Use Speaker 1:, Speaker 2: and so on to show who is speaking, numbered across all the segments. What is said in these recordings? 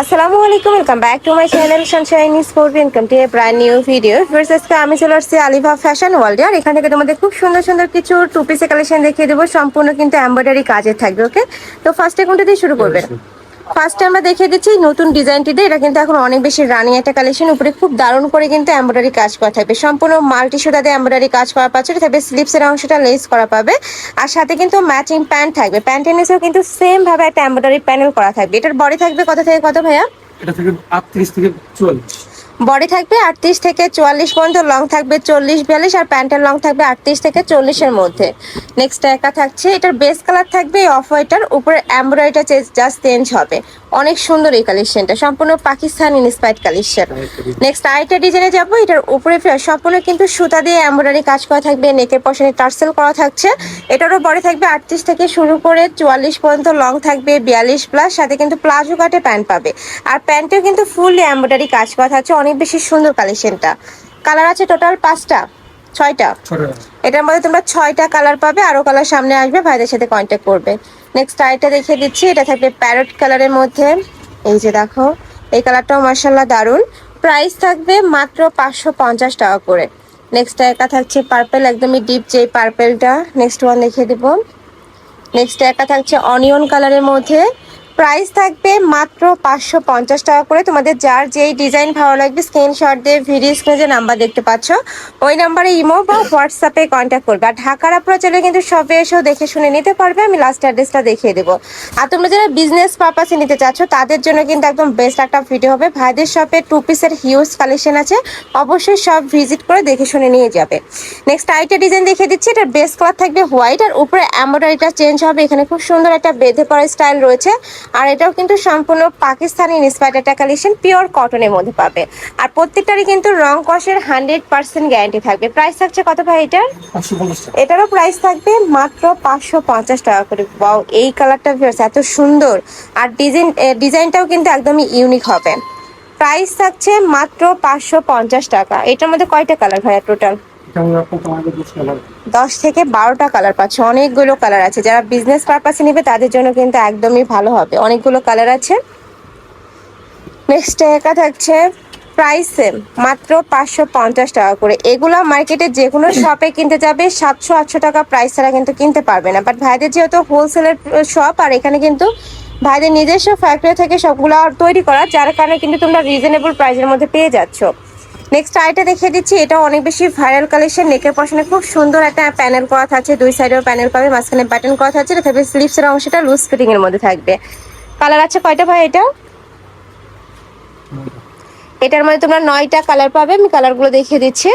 Speaker 1: আসসালামু আলাইকুম welcome back to my channel Sunshine Sport income to a brand new video first আজকে আমি চলে আসছি আলিভা ফ্যাশন ওয়ার্ল্ড আর এখান থেকে তোমাদের খুব সুন্দর সুন্দর কিছু টু পিসের কালেকশন দেখিয়ে দেবো। সম্পূর্ণ কিন্তু এমব্রয়ডারি কাজের থাকবে ওকে তো ফার্স্টে কোনটা দিয়ে শুরু করবে ফার্স্টে আমরা দেখিয়ে দিচ্ছি নতুন ডিজাইনটি দিয়ে এটা কিন্তু এখন অনেক বেশি রানিং একটা কালেকশন উপরে খুব দারুণ করে কিন্তু এমব্রয়ডারি কাজ করা থাকবে। সম্পূর্ণ মাল্টি সুতা দিয়ে এমব্রয়ডারি কাজ করা পাচ্ছে থাকবে স্লিপসের অংশটা লেস করা পাবে। আর সাথে কিন্তু ম্যাচিং প্যান্ট থাকবে। প্যান্টের নিচেও কিন্তু সেম ভাবে একটা এমব্রয়ডারি প্যানেল করা থাকবে। এটার বডি থাকবে কত থেকে কত ভাইয়া?
Speaker 2: এটা থেকে আটত্রিশ থেকে চুয়াল্লিশ
Speaker 1: বডি থাকবে আটত্রিশ থেকে চুয়াল্লিশ পর্যন্ত লং থাকবে চল্লিশ বিয়াল্লিশ আর প্যান্টের লং থাকবে আটত্রিশ থেকে চল্লিশের মধ্যে। নেক্সট একা থাকছে, এটার বেস কালার থাকবে অফ হোয়াইটার উপরে এমব্রয়ডারিটা জাস্ট চেঞ্জ হবে। অনেক সুন্দর এই কালেকশনটা সম্পূর্ণ পাকিস্তান ইন্সপায়ার্ড কালেকশন নেক্সট আরেকটা ডিজাইনে যাব, এটার উপরে সম্পূর্ণ কিন্তু সুতা দিয়ে এমব্রয়ডারি কাজ করা থাকবে নেকের পশনে টার্সেল করা থাকছে। এটারও বডি থাকবে আটত্রিশ থেকে শুরু করে চুয়াল্লিশ পর্যন্ত লং থাকবে বিয়াল্লিশ প্লাস সাথে কিন্তু প্লাজো কাটে প্যান্ট পাবে। আর প্যান্টেও কিন্তু ফুল এমব্রয়ডারি কাজ করা থাকছে অনেক বেশি সুন্দর কালেকশনটা কালার আছে টোটাল পাঁচটা ছয়টা। এটার মধ্যে তোমরা ছয়টা কালার পাবে আরও কালার সামনে আসবে ভাইদের সাথে কন্ট্যাক্ট করবে। নেক্সট আরেকটা দেখিয়ে দিচ্ছি এটা থাকবে প্যারট কালারের মধ্যে। এই যে দেখো এই কালারটাও মার্শাল্লাহ দারুণ প্রাইস থাকবে মাত্র পাঁচশো পঞ্চাশ টাকা করে। নেক্সট একা থাকছে পার্পেল একদমই ডিপ যে পার্পেলটা নেক্সট ওয়ান দেখিয়ে দেবো। নেক্সট একা থাকছে অনিয়ন কালারের মধ্যে। প্রাইস থাকবে মাত্র পাঁচশো পঞ্চাশ টাকা করে। তোমাদের যার যেই ডিজাইন ভালো লাগবে স্ক্রিনশট দিয়ে ভিডিও স্ক্রিনে যে নাম্বার দেখতে পাচ্ছ, ওই নাম্বারে ইমো বা হোয়াটসঅ্যাপে কন্ট্যাক্ট করবে। আর ঢাকার আপনারা চলে কিন্তু শপে এসেও দেখে শুনে নিতে পারবে, আমি লাস্ট অ্যাড্রেসটা দেখিয়ে দেবো। আর তোমরা যারা বিজনেস পারপাসে নিতে চাচ্ছ, তাদের জন্য কিন্তু একদম বেস্ট একটা ভিডিও হবে। ভাইদের শপে টু পিসের হিউজ কালেকশন আছে, অবশ্যই সব ভিজিট করে দেখে শুনে নিয়ে যাবে। নেক্সট আইটা ডিজাইন দেখিয়ে দিচ্ছি, এটার বেস কালার থাকবে হোয়াইট আর উপরে এমব্রয়ডারিটা চেঞ্জ হবে। এখানে খুব সুন্দর একটা বেঁধে পড়া স্টাইল রয়েছে। আর এটাও কিন্তু সম্পূর্ণ পাকিস্তানি ইন্সপায়ার্ড একটা কালেকশন পিওর কটনের মধ্যে পাবে। আর প্রত্যেকটারই কিন্তু রং কষের হান্ড্রেড পার্সেন্ট গ্যারান্টি থাকবে। প্রাইস থাকছে কত ভাই এটার? এটারও প্রাইস থাকবে মাত্র পাঁচশো পঞ্চাশ টাকা করে। বাও এই কালারটা এত সুন্দর। আর ডিজাইন ডিজাইনটাও কিন্তু একদমই ইউনিক হবে। প্রাইস থাকছে মাত্র পাঁচশো পঞ্চাশ টাকা। এটার মধ্যে কয়টা কালার ভাইয়া টোটাল
Speaker 2: দশ
Speaker 1: থেকে বারোটা কালার পাচ্ছে। অনেকগুলো কালার আছে। যারা বিজনেস পারপাসে নেবে, তাদের জন্য কিন্তু একদমই ভালো হবে। অনেকগুলো কালার আছে। নেক্সট একা থাকছে প্রাইস সেম মাত্র পাঁচশো পঞ্চাশ টাকা করে। এগুলো মার্কেটে যে কোনো শপে কিনতে যাবে, সাতশো, আটশো টাকা প্রাইস ছাড়া কিন্তু কিনতে পারবে না। বাট ভাইদের যেহেতু হোলসেলের শপ আর এখানে কিন্তু ভাইদের নিজস্ব ফ্যাক্টরি থেকে সবগুলো তৈরি করা, যার কারণে কিন্তু তোমরা রিজনেবল প্রাইসের মধ্যে পেয়ে যাচ্ছ। নেক্সট আইটা দেখিয়ে দিচ্ছি এটা অনেক বেশি ভাইরাল কালেকশন নেকের পশনে খুব সুন্দর একটা প্যানেল করা থাকছে দুই সাইডেও প্যানেল পাবে মাঝখানে বাটন করা থাকছে থাকবে স্লিপসের অংশটা লুজ ফিটিং এর মধ্যে থাকবে। কালার আছে কয়টা ভাই এটা? এটার মধ্যে তোমরা নয়টা কালার পাবে আমি কালারগুলো দেখিয়ে দিচ্ছি।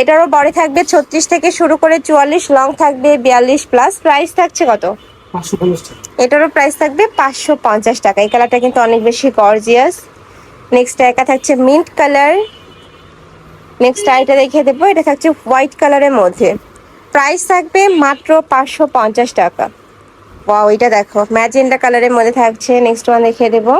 Speaker 1: এটারও বডি থাকবে ছত্রিশ থেকে শুরু করে চুয়াল্লিশ লং থাকবে বিয়াল্লিশ প্লাস প্রাইস থাকছে কত? এটারও প্রাইস থাকবে পাঁচশো পঞ্চাশ টাকা এই কালারটা কিন্তু অনেক বেশি গর্জিয়াস নেক্সট একা থাকছে মিন্ট কালার নেক্সট আইটা দেখিয়ে দেবো, এটা থাকছে হোয়াইট কালারের মধ্যে। প্রাইস থাকবে মাত্র পাঁচশো পঞ্চাশ টাকা। ওয়াও এটা দেখো ম্যাজেন্ডা কালারের মধ্যে থাকছে। নেক্সট ওয়ান দেখিয়ে দেবো।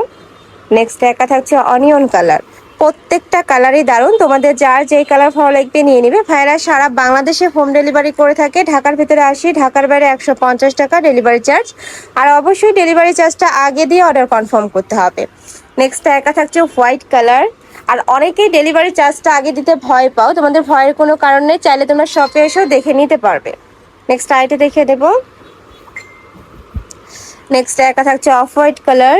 Speaker 1: নেক্সট একা থাকছে অনিয়ন কালার প্রত্যেকটা কালারই দারুণ। তোমাদের যার যেই কালার ভালো লাগবে নিয়ে নিবে। ভাইরা, সারা বাংলাদেশে হোম ডেলিভারি করে থাকে। ঢাকার ভিতরে আসি, ঢাকার বাইরে একশো পঞ্চাশ টাকা ডেলিভারি চার্জ আর অবশ্যই ডেলিভারি চার্জটা আগে দিয়ে অর্ডার কনফার্ম করতে হবে। নেক্সট একা থাকছে হোয়াইট কালার আর অনেকেই ডেলিভারি চার্জটা আগে দিতে ভয় পাও। তোমাদের ভয়ের কোনো কারণ নেই, চাইলে তোমরা শপে এসেও দেখে নিতে পারবে। নেক্সট আইটে দেখিয়ে দেবো। নেক্সট একা থাকছে অফ হোয়াইট কালার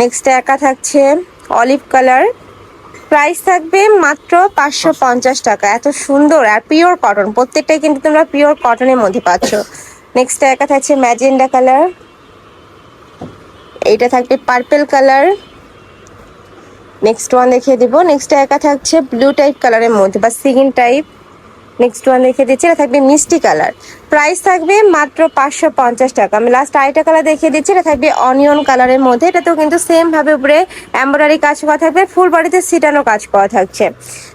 Speaker 1: নেক্সট একা থাকছে অলিভ কালার প্রাইস থাকবে মাত্র পাঁচশো পঞ্চাশ টাকা। এত সুন্দর আর পিওর কটন প্রত্যেকটাই কিন্তু তোমরা পিওর কটনের মধ্যে পাচ্ছ। নেক্সট একা থাকছে ম্যাজেন্ডা কালার এইটা থাকবে পার্পেল কালার নেক্সট ওয়ান দেখিয়ে দিব। নেক্সট একা থাকছে ব্লু টাইপ কালারের মধ্যে বা সিগিন টাইপ নেক্সট ওয়ান দেখিয়ে দিচ্ছি, এটা থাকবে মিষ্টি কালার প্রাইস থাকবে মাত্র পাঁচশো পঞ্চাশ টাকা। আমি লাস্ট আরেকটা কালার দেখিয়ে দিচ্ছি, এটা থাকবে অনিয়ন কালারের মধ্যে। এটাতেও কিন্তু সেমভাবে উপরে এমব্রয়ডারি কাজ করা থাকবে ফুল বডিতে সিটানো কাজ করা থাকছে।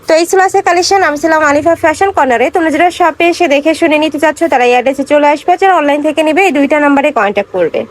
Speaker 1: তো এই ছিল আছে কালেকশন আমি ছিলাম আলিফা ফ্যাশন কর্নারে তোমরা যারা শপে এসে দেখে শুনে নিতে চাচ্ছ, তারা এই অ্যাড্রেসে চলে আসবে। যারা অনলাইন থেকে নেবে, এই দুইটা নাম্বারে কন্ট্যাক্ট করবে।